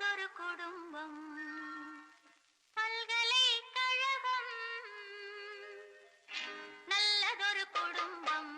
அதொரு குடும்பம். பல்கலைக்கழகம் நல்லதொரு குடும்பம்.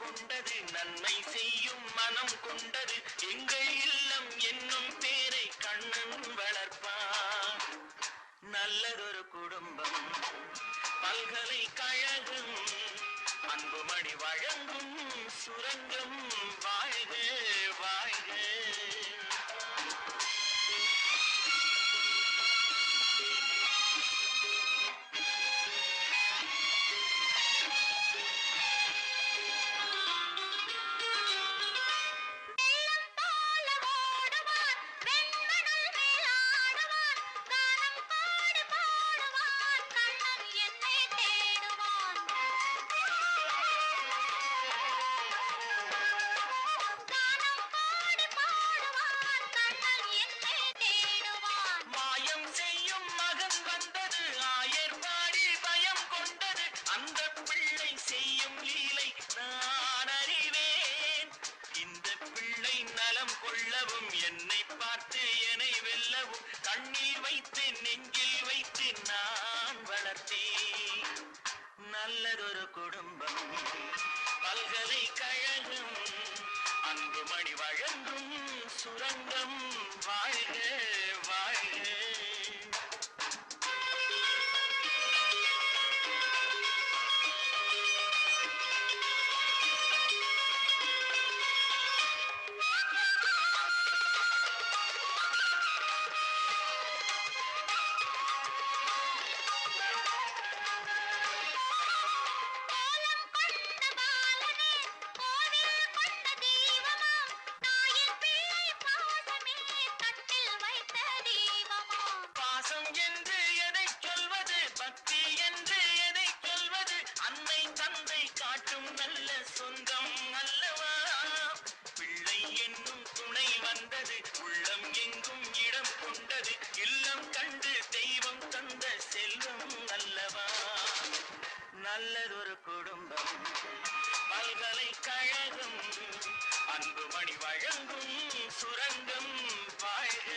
கொண்டது நன்மை செய்யும் மனம் கொண்டது. எங்கள் இல்லம் என்னும் பேரை கண்ணன் வளர்ப்பான் நல்லதொரு குடும்பம் பல்கலைக்கழகம் அன்புமணி வழங்கும் சுரங்கம் வாழ்க கொள்ளவும் என்னை பார்த்து என்னை வெல்லவும் கண்ணில் வைத்து நெஞ்சில் வைத்து நான் வளர்த்தேன். நல்லதொரு குடும்பம் பல்கலைக்கழகம் அன்புமணி வழங்கும் சுரங்கம் வாழ்க வாழ்க. தேசம் என்று எதை சொல்வது? பக்தி என்று எதை சொல்வது? அன்னை தந்தை காட்டும் நல்ல சொந்தம் அல்லவா? பிள்ளை என்னும் துணை வந்தது. உள்ளம் எங்கும் இடம் கொண்டது. இல்லம் கண்டு தெய்வம் தந்த செல்வம் அல்லவா? நல்லதொரு குடும்பம் பல்கலைக்கழகம் அன்புமணி வழங்கும் சுரங்கம் வாழ்க